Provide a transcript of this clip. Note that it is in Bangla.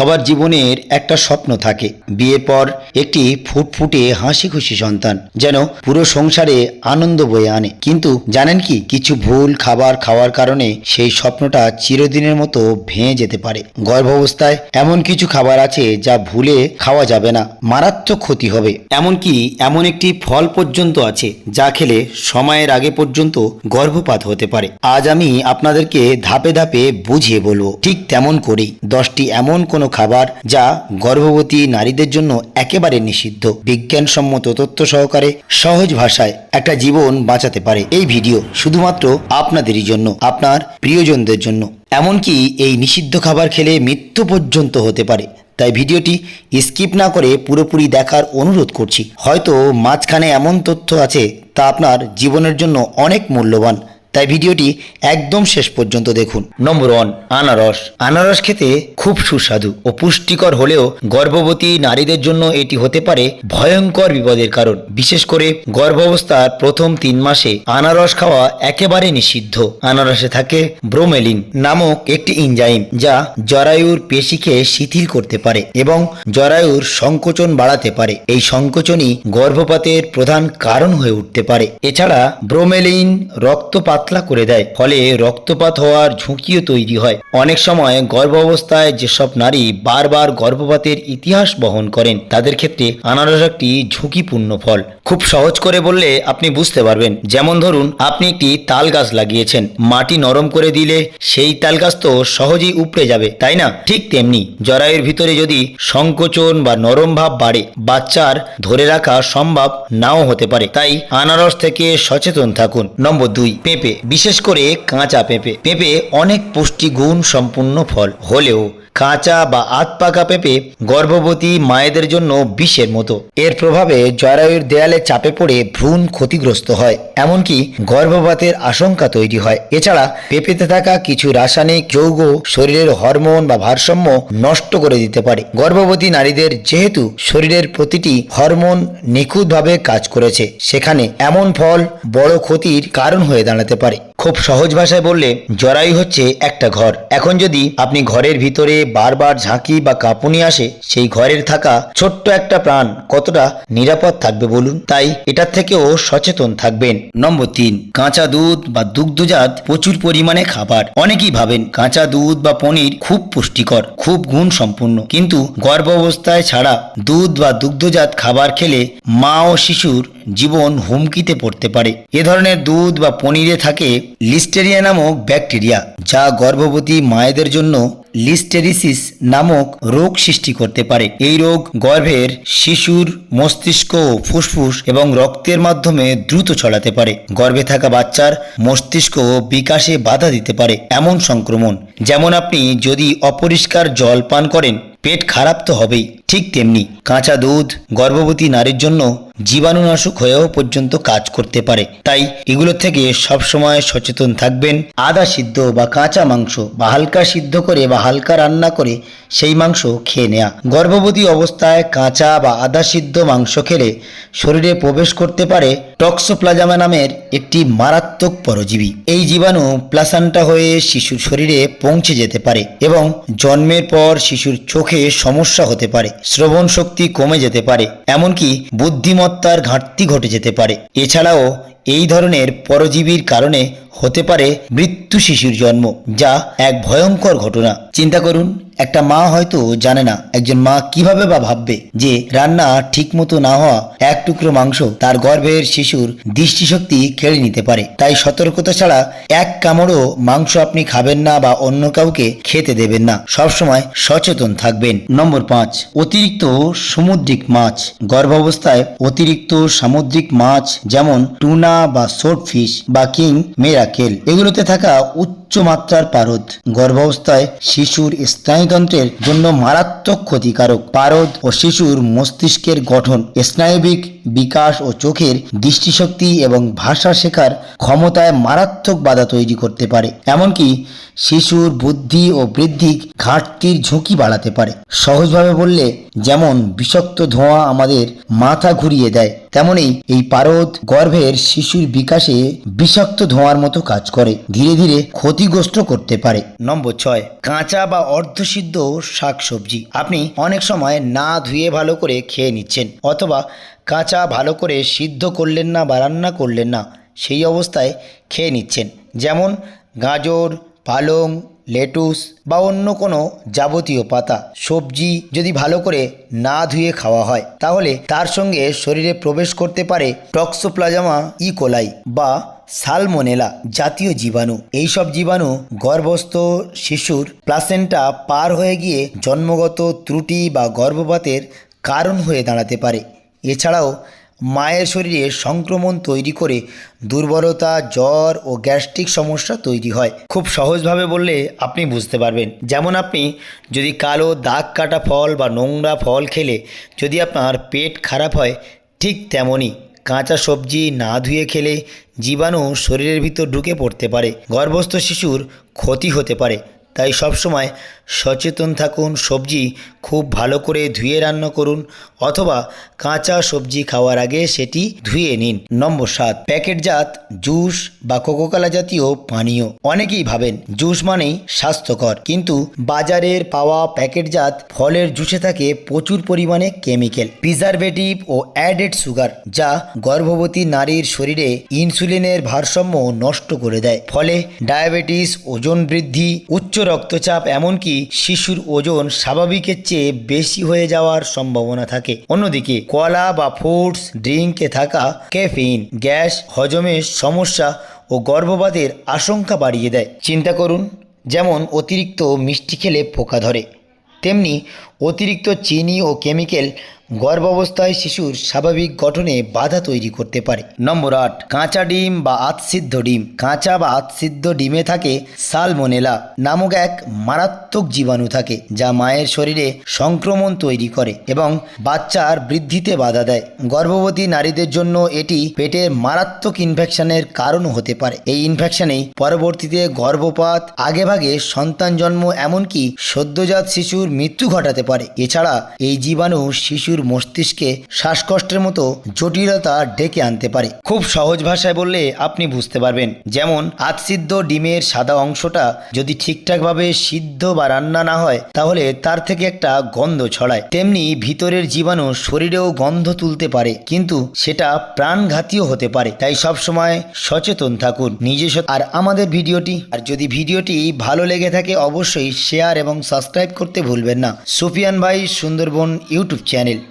সবার জীবনের একটা স্বপ্ন থাকে। বিয়ের পর একটি ফুটফুটে হাসি খুশি সন্তান যেন পুরো সংসারে আনন্দ বয়ে আনে। কিন্তু জানেন কি, কিছু ভুল খাবার খাওয়ার কারণে সেই স্বপ্নটা চিরদিনের মতো ভেঙে যেতে পারে। গর্ভাবস্থায় এমন কিছু খাবার আছে যা ভুলে খাওয়া যাবে না, মারাত্মক ক্ষতি হবে। এমনকি এমন একটি ফল পর্যন্ত আছে যা খেলে সময়ের আগে পর্যন্ত গর্ভপাত হতে পারে। আজ আমি আপনাদেরকে ধাপে ধাপে বুঝিয়ে বলব, ঠিক তেমন করেই। দশটি এমন কোনো খাবার যা গর্ভবতী নারীদের জন্য একেবারে নিষিদ্ধ। বিজ্ঞানসম্মত তথ্য সহকারে সহজ ভাষায় একটা জীবন বাঁচাতে পারে এই ভিডিও শুধুমাত্র আপনাদেরই জন্য, আপনার প্রিয়জনদের জন্য। এমনকি এই নিষিদ্ধ খাবার খেলে মৃত্যু পর্যন্ত হতে পারে। তাই ভিডিওটি স্কিপ না করে পুরোপুরি দেখার অনুরোধ করছি। হয়তো মাঝখানে এমন তথ্য আছে তা আপনার জীবনের জন্য অনেক মূল্যবান। তাই ভিডিওটি একদম শেষ পর্যন্ত দেখুন। নম্বর ওয়ান আনারস। আনারস খেতে খুব সুস্বাদু ও পুষ্টিকর হলেও গর্ভবতী নারীদের জন্য এটি হতে পারে ভয়ঙ্কর বিপদের কারণ। বিশেষ করে গর্ভাবস্থার প্রথম তিন মাসে আনারস খাওয়া একেবারে নিষিদ্ধ। আনারসে থাকে ব্রোমেলিন নামক একটি ইনজাইম যা জরায়ুর পেশিকে শিথিল করতে পারে এবং জরায়ুর সংকোচন বাড়াতে পারে। এই সংকোচনই গর্ভপাতের প্রধান কারণ হয়ে উঠতে পারে। এছাড়া ব্রোমেলিন রক্ত পাতলা করে দেয়। ফলে রক্তপাত হওয়ার ঝুঁকিও তৈরি হয়। অনেক সময় গর্ভাবস্থায় যেসব নারী বারবার গর্ভপাতের ইতিহাস বহন করেন, তাদের ক্ষেত্রে আনারস একটি ঝুঁকিপূর্ণ ফল। খুব সহজ করে বললে আপনি বুঝতে পারবেন। যেমন ধরুন, আপনি একটি তাল গাছ লাগিয়েছেন। মাটি নরম করে দিলে সেই তাল গাছ তো সহজেই উপড়ে যাবে, তাই না? ঠিক তেমনি জরায়ুর ভিতরে যদি সংকোচন বা নরম ভাব বাড়ে, বাচ্চার ধরে রাখা সম্ভব নাও হতে পারে। তাই আনারস থেকে সচেতন থাকুন। নম্বর দুই, পেঁপে। বিশেষ করে কাঁচা পেঁপে। পেঁপে অনেক পুষ্টিগুণ সম্পূর্ণ ফল। হলেও কাঁচা বা আত পাকা পেঁপে গর্ভবতী মায়েদের জন্য বিষের মতো। এর প্রভাবে জরায়ুর দেয়ালে চাপে পড়ে ভ্রূণ ক্ষতিগ্রস্ত হয়। এমনকি গর্ভপাতের আশঙ্কা তৈরি হয়। এছাড়া পেঁপেতে থাকা কিছু রাসায়নিক যৌগ শরীরের হরমোন বা ভারসাম্য নষ্ট করে দিতে পারে। গর্ভবতী নারীদের যেহেতু শরীরের প্রতিটি হরমোন নিখুঁতভাবে কাজ করেছে, সেখানে এমন ফল বড় ক্ষতির কারণ হয়ে দাঁড়াতে পারে। খুব সহজ ভাষায় বললে, জরায়ু হচ্ছে একটা ঘর। এখন যদি আপনি ঘরের ভিতরে বারবার ঝাঁকি বা কাঁপুনি আসে, সেই ঘরের থাকা ছোট্ট একটা প্রাণ কতটা নিরাপদ থাকবে বলুন? তাই এটার থেকেও সচেতন থাকবেন। নম্বর তিন, কাঁচা দুধ বা দুগ্ধজাত প্রচুর পরিমাণে খাবার। অনেকেই ভাবেন কাঁচা দুধ বা পনির খুব পুষ্টিকর, খুব গুণ সম্পূর্ণ কিন্তু গর্ভাবস্থায় ছাড়া দুধ বা দুগ্ধজাত খাবার খেলে মা ও শিশুর জীবন হুমকিতে পড়তে পারে। এ ধরনের দুধ বা পনিরে থাকে লিস্টেরিয়া নামক ব্যাকটেরিয়া, যা গর্ভবতী মায়েদের জন্য লিস্টেরিসিস নামক রোগ সৃষ্টি করতে পারে। এই রোগ গর্ভের শিশুর মস্তিষ্ক, ফুসফুস এবং রক্তের মাধ্যমে দ্রুত ছড়াতে পারে। গর্ভে থাকা বাচ্চার মস্তিষ্ক ও বিকাশে বাধা দিতে পারে এমন সংক্রমণ। যেমন আপনি যদি অপরিষ্কার জল পান করেন, পেট খারাপ তো হবেই। ঠিক তেমনি কাঁচা দুধ, গর্ভবতী নারীর জন্য জীবাণুনাশক হয়েও পর্যন্ত কাজ করতে পারে। তাই এগুলো থেকে সবসময় সচেতন থাকবেন। আদা সিদ্ধ বা কাঁচা মাংস বা হালকা সিদ্ধ করে বা হালকা রান্না করে সেই মাংস খেয়ে নেয়া। গর্ভবতী অবস্থায় কাঁচা বা আদা সিদ্ধ মাংস খেলে শরীরে প্রবেশ করতে পারে টক্সোপ্লাজামা নামের একটি মারাত্মক পরজীবী। এই জীবাণু প্লাসান্টা হয়ে শিশুর শরীরে পৌঁছে যেতে পারে এবং জন্মের পর শিশুর চোখে সমস্যা হতে পারে। শ্রবণ শক্তি কমে যেতে পারে, এমনকি বুদ্ধিমত্তার ঘাটতি ঘটে যেতে পারে। এছাড়াও, এই ধরনের পরজীবীর কারণে হতে পারে মৃত্যু শিশুর জন্ম, যা এক ভয়ঙ্কর ঘটনা। চিন্তা করুন একটা মা হয়তো জানে না একজন মা কীভাবে বা ভাববে যে রান্না ঠিকমতো না হওয়া এক টুকরো মাংস তার গর্ভের শিশুর দৃষ্টিশক্তি কেড়ে নিতে পারে। তাই সতর্কতা ছাড়া এক কামড়ও মাংস আপনি খাবেন না বা অন্য কাউকে খেতে দেবেন না। সবসময় সচেতন থাকবেন। নম্বর পাঁচ, অতিরিক্ত সামুদ্রিক মাছ। গর্ভাবস্থায় অতিরিক্ত সামুদ্রিক মাছ যেমন টুনা বা সোট ফিশ বা কিং মেরাকেল, এগুলোতে থাকা উচ্চ মাত্রার পারদ। গর্ভাবস্থায় শিশুর স্নায়ুতন্ত্রের জন্য মারাত্মক ক্ষতিকারক। পারদ ও শিশুর মস্তিষ্কের গঠন, স্নায়বিক বিকাশ ও চোখের দৃষ্টিশক্তি এবং ভাষা শেখার ক্ষমতায় মারাত্মক বাধা তৈরি করতে পারে। এমনকি শিশুর বুদ্ধি ও বৃদ্ধি ঘাটতির ঝুঁকি বাড়াতে পারে। সহজভাবে বললে, যেমন, বিষাক্ত ধোঁয়া আমাদের মাথা ঘুরিয়ে দেয়। তেমনি এই পারদ গর্ভের শিশুর বিকাশে বিষাক্ত ধোঁয়ার মতো কাজ করে। ধীরে ধীরে ক্ষতিগ্রস্ত করতে পারে। নম্বর ছয়, কাঁচা বা অর্ধসিদ্ধ শাকসবজি। আপনি অনেক সময় না ধুয়ে ভালো করে খেয়ে নিচ্ছেন অথবা কাঁচা ভালো করে সিদ্ধ করলেন না বা রান্না করলেন না, সেই অবস্থায় খেয়ে নিচ্ছেন। যেমন গাজর, পালং লেটুস বা অন্য কোনো যাবতীয় পাতা। সবজি যদি ভালো করে না ধুয়ে খাওয়া হয়, তাহলে তার সঙ্গে শরীরে প্রবেশ করতে পারে টক্সোপ্লাজমা ইকোলাই বা সালমোনেলা জাতীয় জীবাণু। এইসব জীবাণু গর্ভস্থ শিশুর প্লাসেন্টা পার হয়ে গিয়ে জন্মগত ত্রুটি বা গর্ভপাতের কারণ হয়ে দাঁড়াতে পারে। এছাড়াও মায়ের শরীরে সংক্রমণ তৈরি করে দুর্বলতা, জ্বর ও গ্যাস্ট্রিক সমস্যা তৈরি হয়। খুব সহজভাবে বললে আপনি বুঝতে পারবেন। যেমন আপনি যদি কালো দাগ কাটা ফল বা নোংরা ফল খেলে যদি আপনার পেট খারাপ হয়, ঠিক তেমনই কাঁচা সবজি না ধুয়ে খেলে জীবাণু শরীরের ভিতর ঢুকে পড়তে পারে। গর্ভস্থ শিশুর ক্ষতি হতে পারে। তাই সবসময় সচেতন থাকুন, সবজি খুব ভালো করে ধুয়ে রান্না করুন অথবা কাঁচা সবজি খাওয়ার আগে সেটি ধুয়ে নিন। নম্বর সাত, প্যাকেটজাত জুস বা কোকোকোলা জাতীয় পানীয়। অনেকেই ভাবেন জুস মানেই স্বাস্থ্যকর, কিন্তু বাজারের পাওয়া প্যাকেটজাত ফলের জুসে থাকে প্রচুর পরিমাণে কেমিক্যাল, প্রিজারভেটিভ ও অ্যাডেড সুগার, যা গর্ভবতী নারীর শরীরে ইনসুলিনের ভারসাম্য নষ্ট করে দেয়। ফলে ডায়াবেটিস, ওজন বৃদ্ধি, উচ্চ রক্তচাপ এমনকি শিশুর ওজন স্বাভাবিকের চেয়ে বেশি হয়ে যাওয়ার সম্ভাবনা থাকে। অন্যদিকে, কলা বা ফ্রুটস ড্রিঙ্কে থাকা ক্যাফেইন গ্যাস, হজমের সমস্যা ও গর্ভপাতের আশঙ্কা বাড়িয়ে দেয়। চিন্তা করুন, যেমন অতিরিক্ত মিষ্টি খেলে পোকা ধরে, তেমনি অতিরিক্ত চিনি ও কেমিক্যাল গর্ভাবস্থায় শিশুর স্বাভাবিক গঠনে বাধা তৈরি করতে পারে। নম্বর আট, কাঁচা ডিম বা আতসিদ্ধ ডিম। কাঁচা বা আতসিদ্ধ ডিমে থাকে সালমোনেলা নামক এক মারাত্মক জীবাণু থাকে, যা মায়ের শরীরে সংক্রমণ তৈরি করে এবং বাচ্চার বৃদ্ধিতে বাধা দেয়। গর্ভবতী নারীদের জন্য এটি পেটের মারাত্মক ইনফেকশনের কারণ হতে পারে। এই ইনফেকশনেই পরবর্তীতে গর্ভপাত, আগেভাগে সন্তান জন্ম, এমনকি সদ্যজাত শিশুর মৃত্যু ঘটাতে পারে। এছাড়া এই জীবাণু শিশুর মস্তিষ্কে শ্বাসকষ্টের মতো জটিলতা ডেকে আনতে পারে। খুব সহজ ভাষায় বললে আপনি বুঝতে পারবেন। যেমন, আতসিদ্ধ ডিমের সাদা অংশটা যদি ঠিকঠাকভাবে সিদ্ধ বা রান্না না হয়, তাহলে তার থেকে একটা গন্ধ ছড়ায়। তেমনি ভিতরের জীবাণু শরীরেও গন্ধ তুলতে পারে, কিন্তু সেটা প্রাণঘাতীয় হতে পারে। তাই সব সময় সচেতন থাকুন। নিজস্ব আর আমাদের ভিডিওটি আর যদি ভিডিওটি ভালো লেগে থাকে, অবশ্যই শেয়ার এবং সাবস্ক্রাইব করতে ভুলবেন না। সুফিয়ান ভাই সুন্দরবন ইউটিউব চ্যানেল।